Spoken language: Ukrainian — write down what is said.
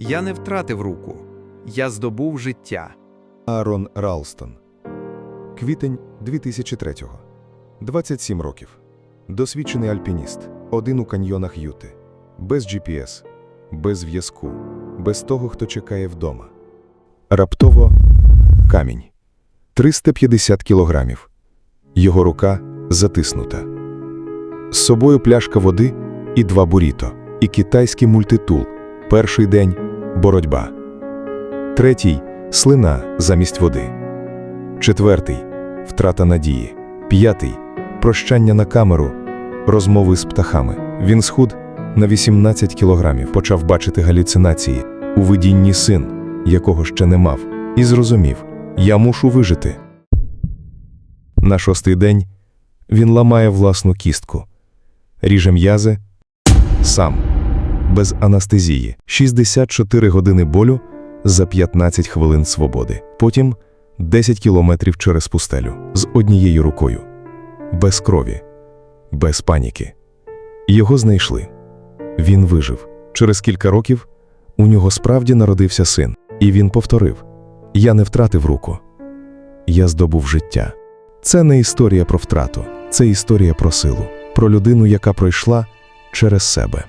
Я не втратив руку, я здобув життя. Аарон Ралстон. Квітень 2003-го. 27 років. Досвідчений альпініст. Один у каньйонах Юти. Без GPS, без зв'язку, без того, хто чекає вдома. Раптово камінь. 350 кілограмів. Його рука затиснута. З собою пляшка води і два буріто. І китайський мультитул. Перший день боротьба. Третій слина замість води. Четвертий втрата надії. П'ятий прощання на камеру, розмови з птахами. Він схуд на 18 кілограмів, почав бачити галюцинації у видінні син, якого ще не мав, і зрозумів: я мушу вижити. На шостий день він ламає власну кістку, ріже м'язи сам, без анестезії, 64 години болю за 15 хвилин свободи. Потім 10 кілометрів через пустелю з однією рукою, без крові, без паніки. Його знайшли. Він вижив. Через кілька років у нього справді народився син, і він повторив: Я не втратив руку, я здобув життя. Це не історія про втрату, це історія про силу, про людину, яка пройшла через себе.